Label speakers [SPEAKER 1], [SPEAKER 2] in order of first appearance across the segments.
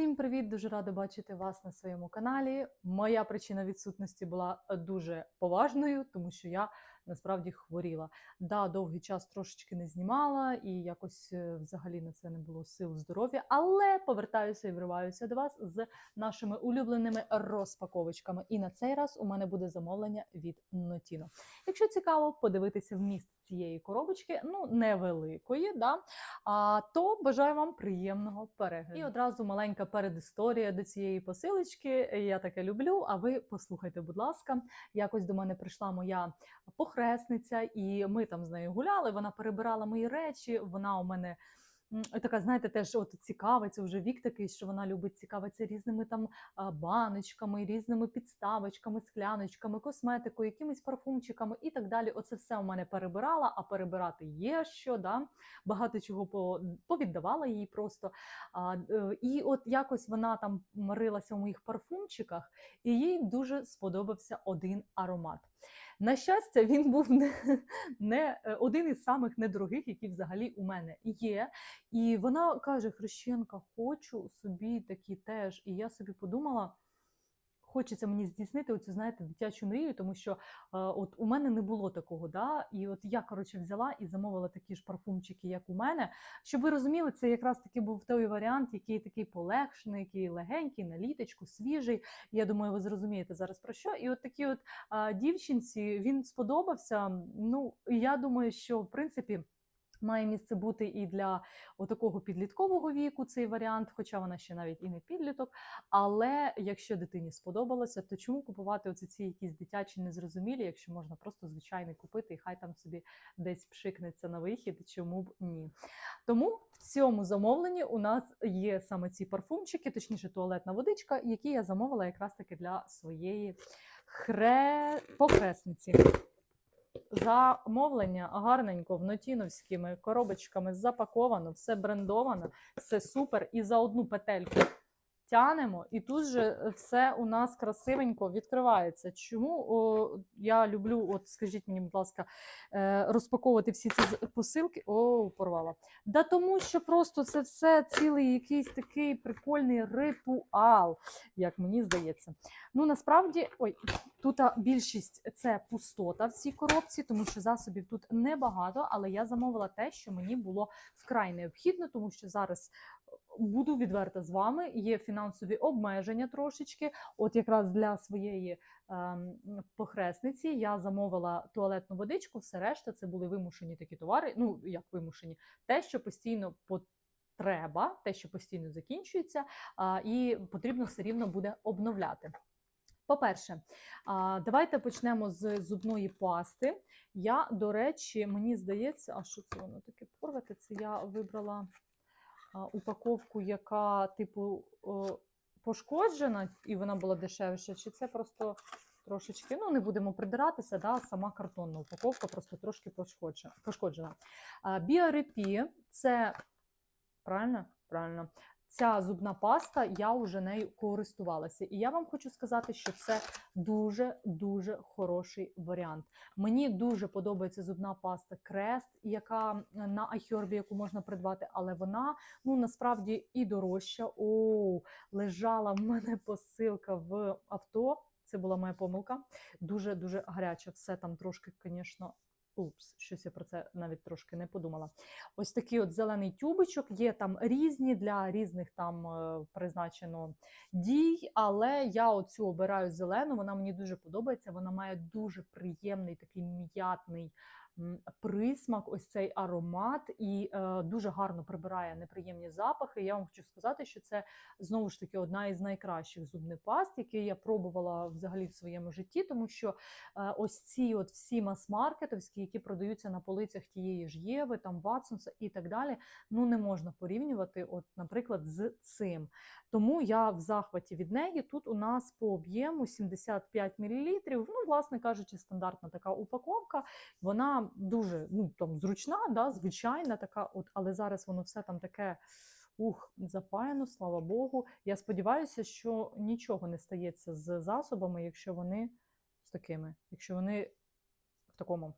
[SPEAKER 1] Всім привіт! Дуже рада бачити вас на своєму каналі. Моя причина відсутності була дуже поважною, тому що я насправді хворіла. Да, довгий час трошечки не знімала і якось е, взагалі на це не було сил здоров'я, але повертаюся і вриваюся до вас з нашими улюбленими розпаковочками. І на цей раз у мене буде замовлення від Notino. Якщо цікаво подивитися вміст цієї коробочки, ну невеликої, да, а, то бажаю вам приємного перегляду. І одразу маленька передісторія до цієї посилочки. Я таке люблю. А ви послухайте, будь ласка, якось до мене прийшла моя похресниця, і ми там з нею гуляли. Вона перебирала мої речі. Вона у мене. Така, знаєте, теж от цікавиться вже вік такий, що вона любить цікавитися різними там баночками, різними підставочками, скляночками, косметикою, якимись парфумчиками і так далі. Оце все у мене перебирала, а перебирати є що, да? багато чого повіддавала їй просто. А, е, і от якось вона там марилася у моїх парфумчиках, і їй дуже сподобався один аромат. На щастя, він був не, не е, один із самих недорогих, які взагалі у мене є. І вона каже: Хрещенка, хочу собі такі теж. І я собі подумала. Хочеться мені здійснити оцю, знаєте, дитячу мрію, тому що е, от у мене не було такого. Да? І от я коротше взяла і замовила такі ж парфумчики, як у мене. Щоб ви розуміли, це якраз таки був той варіант, який такий полегшений, який легенький, на літочку, свіжий. Я думаю, ви зрозумієте зараз про що. І от такі от а, дівчинці він сподобався. Ну, я думаю, що в принципі. Має місце бути і для отакого підліткового віку цей варіант, хоча вона ще навіть і не підліток. Але якщо дитині сподобалося, то чому купувати оці ці якісь дитячі незрозумілі, якщо можна просто звичайний купити і хай там собі десь пшикнеться на вихід, чому б ні. Тому в цьому замовленні у нас є саме ці парфумчики, точніше, туалетна водичка, які я замовила якраз таки для своєї хре... похресниці. Замовлення гарненько в нотіновськими коробочками запаковано, все брендовано, все супер. І за одну петельку тянемо, і тут же все у нас красивенько відкривається. Чому о, я люблю, от скажіть мені, будь ласка, е, розпаковувати всі ці посилки? О, порвала. Да тому що просто це все цілий якийсь такий прикольний ритуал, як мені здається. Ну насправді, ой, тут більшість це пустота в цій коробці, тому що засобів тут небагато, але я замовила те, що мені було вкрай необхідно, тому що зараз е, буду відверта з вами. Є фінансові обмеження трошечки. От якраз для своєї ем, похресниці я замовила туалетну водичку, все решта це були вимушені такі товари. Ну як вимушені, те, що постійно потреба, те, що постійно закінчується, а, і потрібно все рівно буде обновляти. По-перше, давайте почнемо з зубної пасти. Я, до речі, мені здається, а що це воно таке порвати? Це я вибрала упаковку, яка, типу, пошкоджена, і вона була дешевша, чи це просто трошечки, ну, не будемо придиратися, да, сама картонна упаковка просто трошки пошкоджена. Біорепі це правильно? Правильно. Ця зубна паста, я вже нею користувалася. І я вам хочу сказати, що це дуже-дуже хороший варіант. Мені дуже подобається зубна паста Крест, яка на Айхербі, яку можна придбати, але вона ну насправді і дорожча. О, лежала в мене посилка в авто. Це була моя помилка. Дуже дуже гаряча. Все там трошки, звісно. Упс, щось я про це навіть трошки не подумала. Ось такий от зелений тюбичок. Є там різні для різних там е, призначено дій, але я оцю обираю зелену. Вона мені дуже подобається. Вона має дуже приємний такий м'ятний присмак, ось цей аромат, і е, дуже гарно прибирає неприємні запахи. Я вам хочу сказати, що це знову ж таки одна із найкращих зубних паст, які я пробувала взагалі в своєму житті, тому що е, ось ці от всі мас-маркетовські, які продаються на полицях тієї ж Єви, там Ватсонса і так далі, ну не можна порівнювати, от, наприклад, з цим. Тому я в захваті від неї. Тут у нас по об'єму 75 мл. Ну, власне кажучи, стандартна така упаковка. Вона дуже ну, там, зручна, да, звичайна така, от, але зараз воно все там таке. Ух, запаяно, слава Богу. Я сподіваюся, що нічого не стається з засобами, якщо вони з такими, якщо вони в такому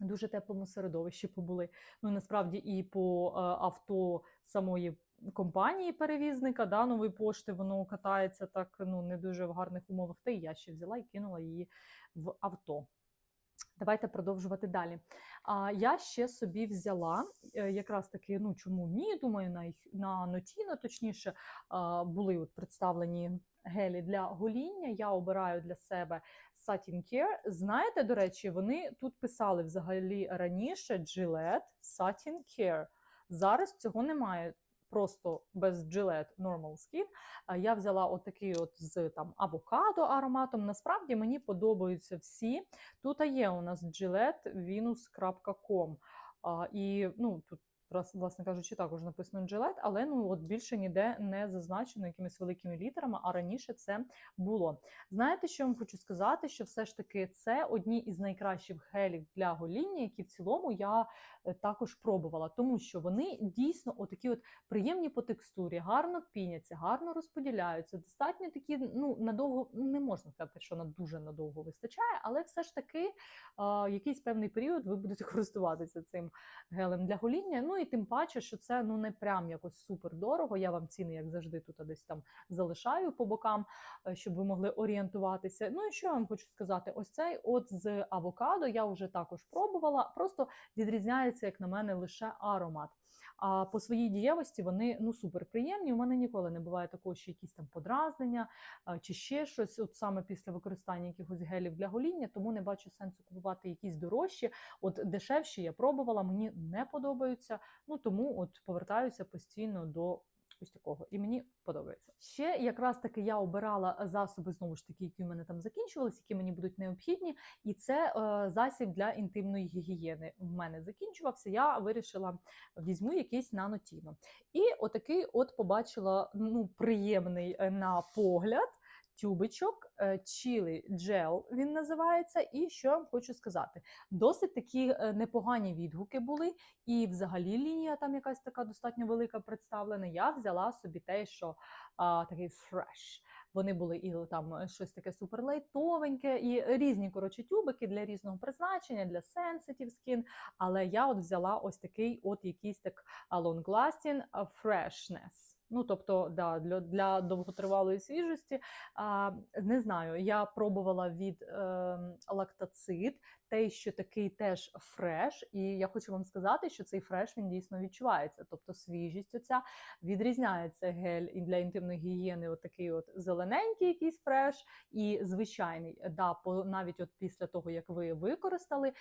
[SPEAKER 1] дуже теплому середовищі побули. Ну насправді і по е, авто самої компанії перевізника, да, нової пошти, воно катається так ну, не дуже в гарних умовах. Та й я ще взяла і кинула її в авто. Давайте продовжувати далі. А я ще собі взяла е, якраз таки, ну чому ні, думаю, на на Нотіно, точніше, були от представлені гелі для гоління. Я обираю для себе Satin Care. Знаєте, до речі, вони тут писали взагалі раніше Gillette Satin Care. Зараз цього немає. Просто без Gillette Normal Skin. Я взяла отакий от з там авокадо ароматом. Насправді мені подобаються всі. Тут є у нас gillettevenus.com. Venus.com. І ну, тут, раз- власне кажучи, також написано Gillette, але ну, от більше ніде не зазначено якимись великими літерами, а раніше це було. Знаєте, що я вам хочу сказати? Що все ж таки це одні із найкращих гелів для гоління, які в цілому я е, також пробувала, тому що вони дійсно отакі от приємні по текстурі, гарно піняться, гарно розподіляються. Достатньо такі, ну надовго ну, не можна сказати, що на дуже надовго вистачає, але все ж таки а, якийсь певний період ви будете користуватися цим гелем для гоління. Ну і тим паче, що це ну не прям якось супер дорого. Я вам ціни, як завжди, тут десь там залишаю по бокам, е, щоб ви могли орієнтуватися. Ну і що я вам хочу сказати? Ось цей от з авокадо я вже також пробувала. Просто відрізняється, як на мене, лише аромат. А по своїй дієвості вони ну супер приємні. У мене ніколи не буває такого, що якісь там подразнення чи ще щось, от саме після використання якихось гелів для гоління, тому не бачу сенсу купувати якісь дорожчі. От дешевші я пробувала, мені не подобаються. Ну тому от повертаюся постійно до. Ось такого, і мені подобається. Ще якраз таки я обирала засоби, знову ж таки, які в мене там закінчувалися, які мені будуть необхідні. І це е, засіб для інтимної гігієни. В мене закінчувався. Я вирішила візьму якийсь нанотіно. І отакий от побачила ну, приємний е, на погляд тюбичок, е, чілі джел він називається. І що я вам хочу сказати? Досить такі е, непогані відгуки були, і взагалі лінія там якась така достатньо велика представлена. Я взяла собі те, що а, такий фреш. Вони були і там е, щось таке суперлейтовеньке, і різні коротше тюбики для різного призначення, для sensitive skin. Але я от взяла ось такий от якийсь так long lasting freshness. Ну, тобто, да, для, для довготривалої свіжості. А, не знаю, я пробувала від е, лактацит, те, що такий теж фреш, і я хочу вам сказати, що цей фреш він дійсно відчувається. Тобто свіжість оця відрізняється гель і для інтимної гігієни, отакий от зелененький якийсь фреш, і звичайний, да, по, навіть от після того, як ви використали,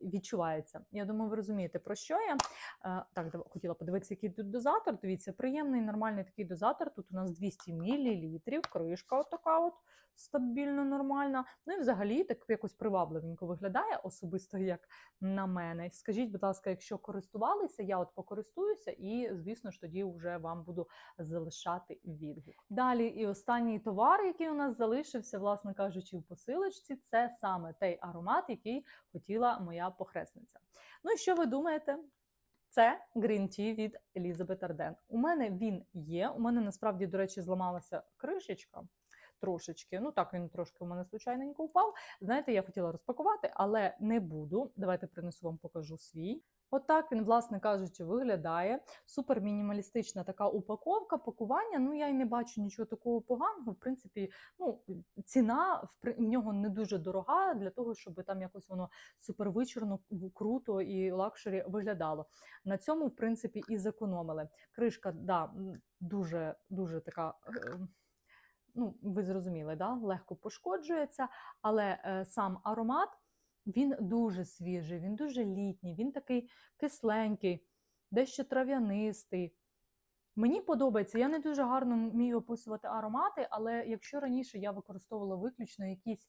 [SPEAKER 1] відчувається. Я думаю, ви розумієте, про що я. Е, так, хотіла подивитися, який тут дозатор. Дивіться, приємний, нормальний такий дозатор. Тут у нас 200 мл, кришка от така от стабільно нормальна. Ну і взагалі так якось привабливенько виглядає, особисто як на мене. Скажіть, будь ласка, якщо користувалися, я от покористуюся, і звісно ж тоді вже вам буду залишати відгук. Далі, і останній товар, який у нас залишився, власне кажучи, в посилочці, це саме той аромат, який хотіла моя похресниця. Ну і що ви думаєте? Це Green Tea від Елізабет Арден. У мене він є. У мене насправді, до речі, зламалася кришечка трошечки. Ну так він трошки у мене случайненько упав. Знаєте, я хотіла розпакувати, але не буду. Давайте принесу вам покажу свій. Отак він, власне кажучи, виглядає. Супер мінімалістична така упаковка, пакування. Ну я й не бачу нічого такого поганого. В принципі, ну ціна в нього не дуже дорога для того, щоб там якось воно супер вичурно, круто і лакшері виглядало. На цьому, в принципі, і зекономили. Кришка, да, дуже дуже така. Ну, ви зрозуміли, да? легко пошкоджується, але е, сам аромат він дуже свіжий, він дуже літній, він такий кисленький, дещо трав'янистий. Мені подобається, я не дуже гарно вмію описувати аромати, але якщо раніше я використовувала виключно якісь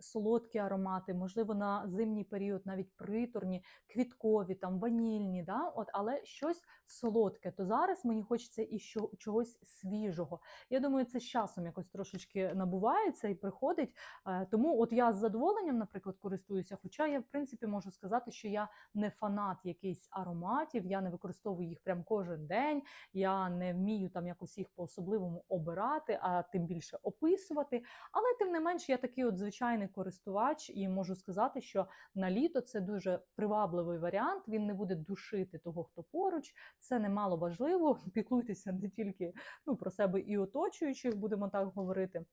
[SPEAKER 1] солодкі аромати, можливо, на зимній період навіть приторні, квіткові, там ванільні, да? От, але щось солодке, то зараз мені хочеться і що, чогось свіжого. Я думаю, це з часом якось трошечки набувається і приходить. Е, Тому от я з задоволенням, наприклад, користуюся. Хоча я, в принципі, можу сказати, що я не фанат якихось ароматів, я не використовую їх прям кожен день. я не вмію там якось їх по-особливому обирати, а тим більше описувати. Але тим не менш, я такий от звичайний користувач, і можу сказати, що на літо це дуже привабливий варіант. Він не буде душити того, хто поруч. Це немало важливо. Піклуйтеся не тільки ну, про себе і оточуючих, будемо так говорити.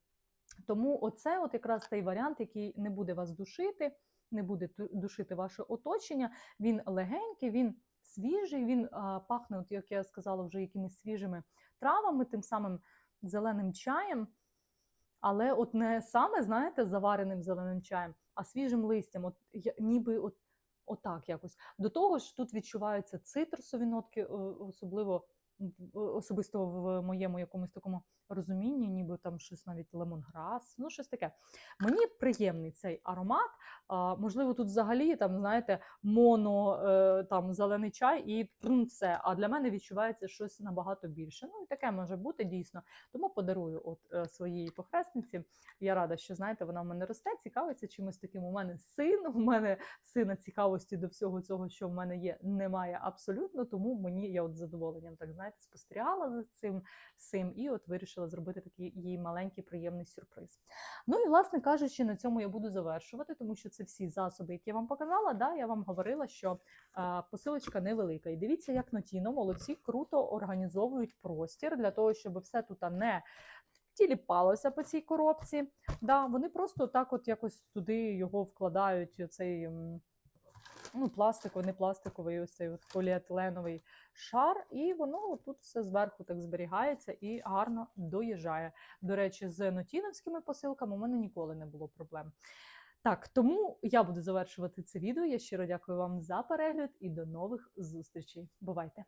[SPEAKER 1] Тому оце от якраз той варіант, який не буде вас душити, не буде душити ваше оточення. Він легенький, він свіжий, він а, пахне, от, як я сказала, вже якимись свіжими травами, тим самим зеленим чаєм. Але от не саме, знаєте, завареним зеленим чаєм, а свіжим листям, от ніби от, отак якось. До того ж, тут відчуваються цитрусові нотки, е, особливо особисто в моєму якомусь такому розумінні, ніби там щось навіть лемонграс, ну щось таке. Мені приємний цей аромат. А, можливо, тут взагалі там, знаєте, моно е, там зелений чай і все. А для мене відчувається щось набагато більше. Ну і таке може бути дійсно. Тому подарую от е, своїй похресниці. Я рада, що знаєте, вона в мене росте, цікавиться чимось таким. У мене син, у мене сина цікавості до всього цього, що в мене є, немає абсолютно. Тому мені я от задоволенням так знаєте спостерігала за цим всім і от вирішила зробити такий їй маленький приємний сюрприз. Ну і власне кажучи, на цьому я буду завершувати, тому що це всі засоби, які я вам показала. Да, я вам говорила, що посилочка невелика. І дивіться, як Нотіно молодці круто організовують простір для того, щоб все тут не тіліпалося по цій коробці. Да, вони просто так, от якось туди його вкладають. Цей ну, пластиковий, не пластиковий, ось цей от поліетиленовий шар, і воно тут все зверху так зберігається і гарно доїжджає. До речі, з нотіновськими посилками у мене ніколи не було проблем. Так, тому я буду завершувати це відео. Я щиро дякую вам за перегляд і до нових зустрічей. Бувайте!